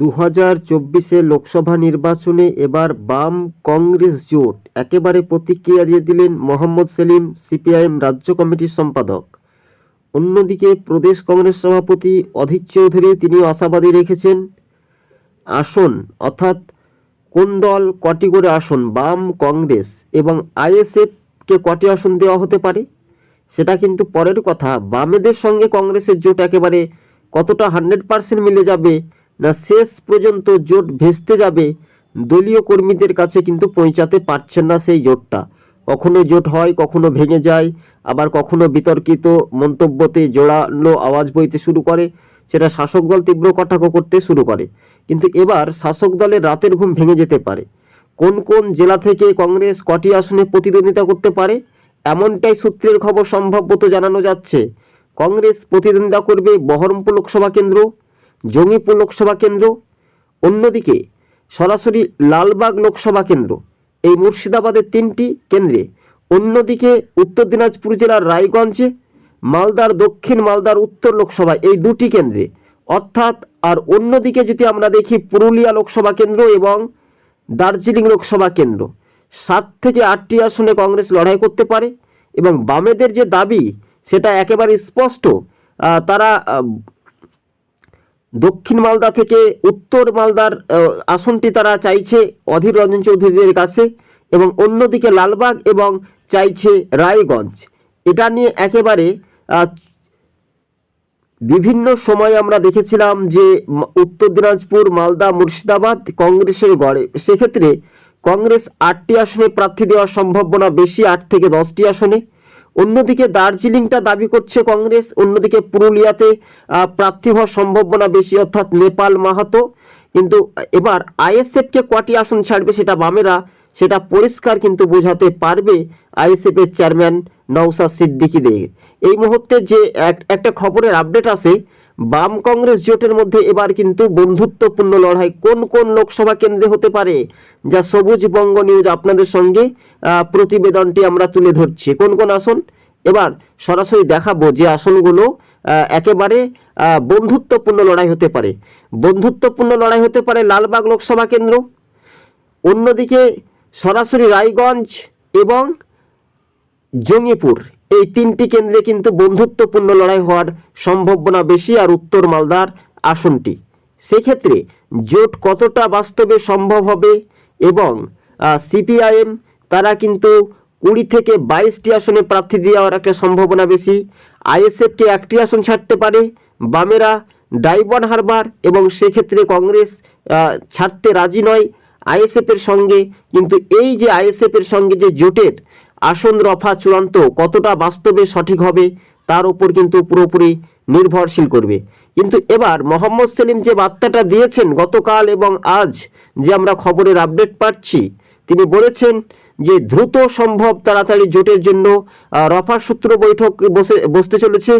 দু হাজার চব্বিশে লোকসভা নির্বাচনে এবার বাম কংগ্রেস জোট একেবারে প্রতিক্রিয়া দিয়ে দিলেন মোহাম্মদ সেলিম, সিপিআইএম রাজ্য কমিটির সম্পাদক। অন্যদিকে প্রদেশ কংগ্রেস সভাপতি অধীর চৌধুরী তিনিও আশাবাদী রেখেছেন, আসন অর্থাৎ কোন দল কটি করে আসন, বাম, কংগ্রেস এবং আইএসএফকে কটি আসন দেওয়া হতে পারে? সেটা কিন্তু পরের কথা। বামেদের সঙ্গে কংগ্রেসের জোট একেবারে কতটা হান্ড্রেড পার্সেন্ট মিলে যাবে না, শেষ পর্যন্ত জোট ভেস্তে যাবে, দলীয় কর্মীদের কাছে কিন্তু পৌঁছাতে পারছেন না সেই জোটটা। কখনো জোট হয়, কখনো ভেঙে যায়, আবার কখনো বিতর্কিত মন্তব্যতে জোরালো আওয়াজ বইতে শুরু করে, সেটা শাসক দল তীব্র কটাক্ষ করতে শুরু করে। কিন্তু এবার শাসক দলের রাতের ঘুম ভেঙে যেতে পারে। কোন কোন জেলা থেকে কংগ্রেস কটি আসনে প্রতিদ্বন্দ্বিতা করতে পারে, এমনটাই সূত্রের খবর সম্ভাব্যত জানানো যাচ্ছে। কংগ্রেস প্রতিদ্বন্দ্বিতা করবে বহরমপুর লোকসভা কেন্দ্র জঙ্গিপুর লোকসভা কেন্দ্র, অন্যদিকে সরাসরি লালবাগ লোকসভা কেন্দ্র। এই মুর্শিদাবাদের তিনটি কেন্দ্রে, অন্যদিকে উত্তর দিনাজপুর জেলার রায়গঞ্জে, মালদার দক্ষিণ, মালদার উত্তর লোকসভা এই দুটি কেন্দ্রে। অর্থাৎ, আর অন্যদিকে যদি আমরা দেখি পুরুলিয়া লোকসভা কেন্দ্র এবং দার্জিলিং লোকসভা কেন্দ্র, সাত থেকে আটটি আসনে কংগ্রেস লড়াই করতে পারে এবং বামেদের যে দাবি, সেটা একেবারে স্পষ্ট তারা দক্ষিণ মালদা থেকে উত্তর মালদার আসনটি তারা চাইছে অধীর রঞ্জন চৌধুরীদের কাছে এবং অন্যদিকে লালবাগ এবং চাইছে রায়গঞ্জ। এটা নিয়ে একেবারে বিভিন্ন সময় আমরা দেখেছিলাম যে উত্তর দিনাজপুর, মালদা, মুর্শিদাবাদ কংগ্রেসের গড়ে। সেক্ষেত্রে কংগ্রেস আটটি আসনে প্রার্থী দেওয়ার সম্ভাবনা বেশি, আট থেকে দশটি আসনে। অন্যদিকে দার্জিলিংটা দাবি করছে কংগ্রেস, অন্যদিকে পুরুলিয়াতে প্রার্থী হওয়ার সম্ভাবনা বেশি, অর্থাৎ নেপাল মাহাতো। কিন্তু এবার আইএসএফকে কটি আসন ছাড়বে সেটা বামেরা, সেটা পরিষ্কার কিন্তু বোঝাতে পারবে আইএসএফের চেয়ারম্যান নওসাদ সিদ্দিকিদের। এই মুহূর্তে যে এক- একটা খবরের আপডেট আছে বাম কংগ্রেস জোটের মধ্যে এবার কিন্তু বন্ধুত্বপূর্ণ লড়াই কোন কোন লোকসভা কেন্দ্রে হতে পারে, যা সবুজ বঙ্গ নিউজ আপনাদের সঙ্গে প্রতিবেদনটি আমরা তুলে ধরছি। কোন কোন আসন? এবার সরাসরি দেখাবো যে আসনগুলো একেবারে বন্ধুত্বপূর্ণ লড়াই হতে পারে। বন্ধুত্বপূর্ণ লড়াই হতে পারে লালবাগ লোকসভা কেন্দ্র, অন্যদিকে সরাসরি রায়গঞ্জ এবং জঙ্গিপুর। এই তিনটি কেন্দ্রে কিন্তু বন্ধুত্বপূর্ণ লড়াই হওয়ার সম্ভাবনা বেশি আর উত্তর মালদার আসনটি। সেক্ষেত্রে জোট কতটা বাস্তবে সম্ভব হবে এবং সিপিআইএম তারা কিন্তু কুড়ি থেকে বাইশটি আসনে প্রার্থী দেওয়ার একটা সম্ভাবনা বেশি। আইএসএফকে একটি আসন ছাড়তে পারে, বামেরা ডাইবন হারবার এবং সেক্ষেত্রে কংগ্রেস ছাড়তে রাজি নয়। আইএসএফের সঙ্গে কিন্তু এই যে আইএসএফের সঙ্গে যে জোটের আসন রফা চূড়ান্ত কতটা বাস্তবে সঠিক হবে তার উপর কিন্তু পুরোপুরি নির্ভরশীল করবে। কিন্তু এবার মোহাম্মদ সেলিম যে বার্তাটা দিয়েছেন গতকাল এবং আজ যে আমরা খবরের আপডেট পাচ্ছি, তিনি বলেছেন যে দ্রুত সম্ভব তাড়াতাড়ি জোটের জন্য রফা সূত্র বৈঠক বসে, বসতে চলেছে।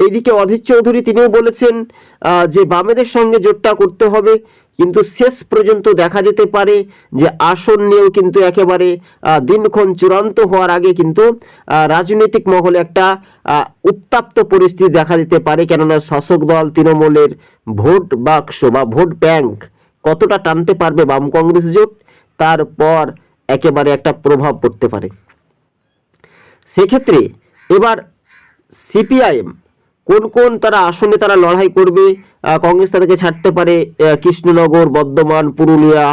এদিকে অধীর চৌধুরী তিনিও বলেছেন যে বামেদের সঙ্গে জোটটা করতে হবে। কিন্তু শেষ পর্যন্ত দেখা যেতে পারে যে আসন নিয়েও কিন্তু একেবারে দিনক্ষণ চূড়ান্ত হওয়ার আগে কিন্তু রাজনৈতিক মহলে একটা উত্তাপ্ত পরিস্থিতি দেখা দিতে পারে। কেননা শাসক দল তৃণমূলের ভোট বাক্স বা ভোট ব্যাংক কতটা টানতে পারবে বাম কংগ্রেস জোট, তারপর একেবারে একটা প্রভাব পড়তে পারে। সেক্ষেত্রে এবার সিপিআইএম কোন কোন তারা আসনে তারা লড়াই করবে কংগ্রেস তাদেরকে ছাড়তে পারে কৃষ্ণনগর, বর্ধমান, পুরুলিয়া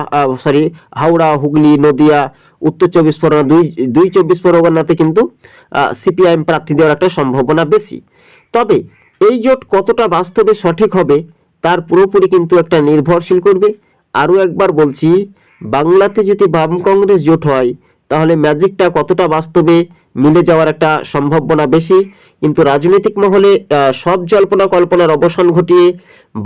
সরি হাওড়া, হুগলি, নদিয়া, উত্তর চব্বিশ পরগনা, দুই দুই চব্বিশ পরগনাতে কিন্তু সিপিআইএম প্রার্থী দেওয়ার একটা সম্ভাবনা বেশি। তবে এই জোট কতটা বাস্তবে সঠিক হবে, তার পুরোপুরি কিন্তু একটা নির্ভরশীল করবে। আরও একবার বলছি, বাংলাতে যদি বাম কংগ্রেস জোট হয়, তাহলে ম্যাজিকটা কতটা বাস্তবে মিলে যাওয়ার একটা সম্ভাবনা বেশি। কিন্তু রাজনৈতিক মহলে সব জল্পনা কল্পনার অবসান ঘটিয়ে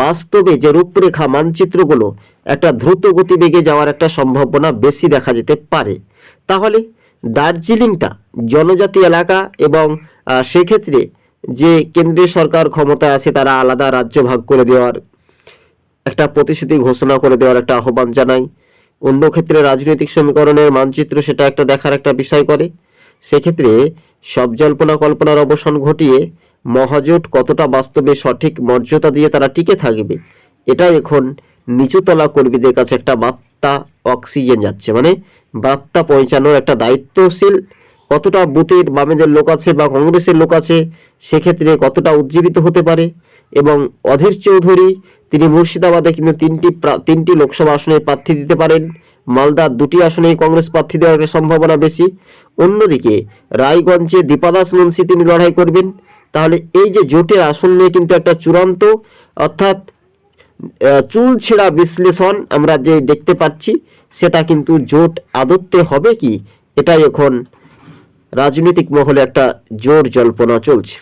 বাস্তবে যে রূপরেখা মানচিত্রগুলো একটা দ্রুত গতিবেগে যাওয়ার একটা সম্ভাবনা বেশি দেখা যেতে পারে। তাহলে দার্জিলিংটা জনজাতি এলাকা এবং সেক্ষেত্রে যে কেন্দ্রীয় সরকার ক্ষমতায় আছে তারা আলাদা রাজ্য ভাগ করে দেওয়ার, একটা প্রতিশ্রুতি ঘোষণা করে দেওয়ার একটা আহ্বান জানাই অন্য ক্ষেত্রে রাজনৈতিক সমীকরণের মানচিত্র সেটা একটা দেখার একটা বিষয় করে। সেক্ষেত্রে সব জল্পনা কল্পনার অবসান ঘটিয়ে মহাজোট কতটা বাস্তবে সঠিক মর্যাদা দিয়ে তারা টিকে থাকবে এটা এখন নিচুতলা কর্মীদের কাছে একটা বার্তা অক্সিজেন যাচ্ছে। মানে বার্তা পৌঁছানোর একটা দায়িত্বশীল কতটা বুথের বামেদের লোক আছে বা কংগ্রেসের লোক আছে, সেক্ষেত্রে কতটা উজ্জীবিত হতে পারে এবং অধীর চৌধুরী, তিনি মুর্শিদাবাদে কিন্তু তিনটি তিনটি লোকসভা আসনে প্রার্থী দিতে পারেন। মালদার দুটি আসনেই কংগ্রেস প্রার্থী দেওয়ার সম্ভাবনা বেশি। অন্যদিকে রায়গঞ্জে দীপাদাস মুন্সি তিনি লড়াই করবেন। তাহলে এই যে জোটের আসন নিয়ে কিন্তু একটা চূড়ান্ত, অর্থাৎ চুল ছেঁড়া বিশ্লেষণ আমরা যে দেখতে পাচ্ছি, সেটা কিন্তু জোট আদত্তে হবে কি? এটাই এখন রাজনৈতিক মহলে একটা জোর জল্পনা চলছে।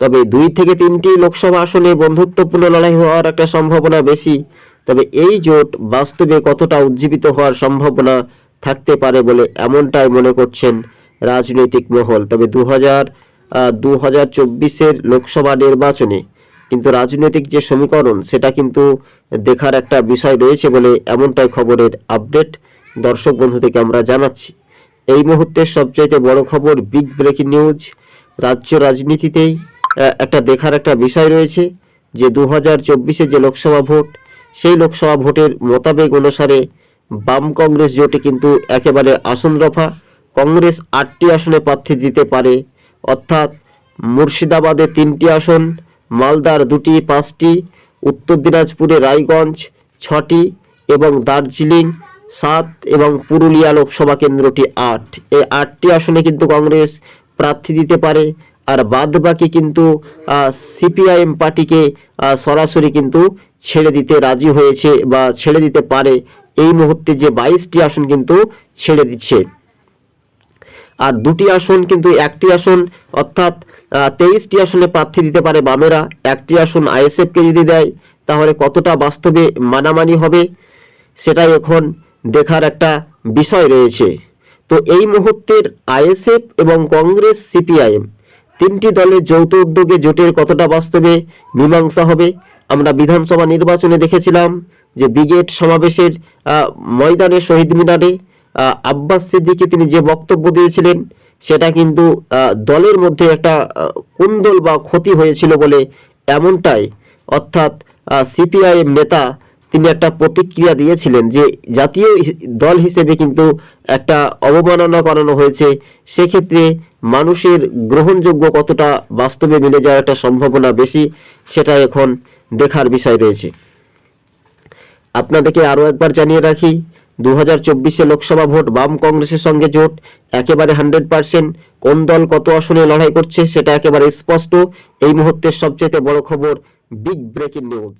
তবে দুই থেকে তিনটি লোকসভা আসনে বন্ধুত্বপূর্ণ লড়াই হওয়ার একটা সম্ভাবনা বেশি। তবে এই জোট বাস্তবে কতটা উজ্জীবিত হওয়ার সম্ভাবনা থাকতে পারে বলে এমনটাই মনে করছেন রাজনৈতিক মহল। তবে দু হাজার দু হাজার চব্বিশের লোকসভা নির্বাচনে কিন্তু রাজনৈতিক যে সমীকরণ, সেটা কিন্তু দেখার একটা বিষয় রয়েছে বলে এমনটাই খবরের আপডেট দর্শক বন্ধু থেকে আমরা জানাচ্ছি। এই মুহূর্তের সবচাইতে বড় খবর বিগ ব্রেকিং নিউজ। রাজ্য রাজনীতিতেই একটা দেখার একটা বিষয় রয়েছে যে দু হাজার চব্বিশে যে লোকসভা ভোট সেই লোকসভা ভোটের মোতাবেক অনুসারে বাম কংগ্রেস জোটে কিন্তু একেবারে আসন রফা। কংগ্রেস আটটি আসনে প্রার্থী দিতে পারে, অর্থাৎ মুর্শিদাবাদে তিনটি আসন, মালদার দুটি পাঁচটি, উত্তর দিনাজপুরে রায়গঞ্জ ছটি এবং দার্জিলিং সাত এবং পুরুলিয়া লোকসভা কেন্দ্রটি আট। এই আটটি আসনে কিন্তু কংগ্রেস প্রার্থী দিতে পারে আর বাদ বাকি কিন্তু সিপিআইএম পার্টিকে সরাসরি কিন্তু ছেড়ে দিতে রাজি হয়েছে বা ছেড়ে দিতে পারে। এই মুহূর্তে যে বাইশটি আসন কিন্তু ছেড়ে দিচ্ছে। আর দুটি আসন কিন্তু, একটি আসন অর্থাৎ তেইশটি আসনে প্রার্থী দিতে পারে বামেরা, একটি আসন আইএসএফকে যদি দেয়, তাহলে কতটা বাস্তবে মানামানি হবে, সেটাই এখন দেখার একটা বিষয় রয়েছে। তো এই মুহূর্তের আইএসএফ এবং কংগ্রেস, সিপিআইএম তিনটি দলের যৌথ উদ্যোগে জোটের কতটা বাস্তবে মীমাংসা হবে, আমরা বিধানসভা নির্বাচনে দেখেছিলাম যে ব্রিগেড সমাবেশের ময়দানে শহীদ মিনারে আব্বাস সিদ্দিকী তিনি যে বক্তব্য দিয়েছিলেন, সেটা কিন্তু দলের মধ্যে একটা কুন্দল বা ক্ষতি হয়েছিল বলে এমনটাই। অর্থাৎ সিপিআইএম নেতা তিনি একটা প্রতিক্রিয়া দিয়েছিলেন যে জাতীয় দল হিসেবে কিন্তু একটা অবমাননা করানো হয়েছে। সেক্ষেত্রে মানুষের গ্রহণযোগ্য কতটা বাস্তবে মিলে যাওয়ার একটা সম্ভাবনা বেশি, সেটা এখন দেখার বিষয় রয়েছে। আপনাদেরকে আরও একবার জানিয়ে রাখি দু হাজার চব্বিশে লোকসভা ভোট বাম কংগ্রেসের সঙ্গে জোট, একেবারে হান্ড্রেড পার্সেন্ট কোন দল কত আসনে লড়াই করছে সেটা একেবারে স্পষ্ট। এই মুহূর্তের সবচেয়ে বড় খবর, বিগ ব্রেকিং নিউজ।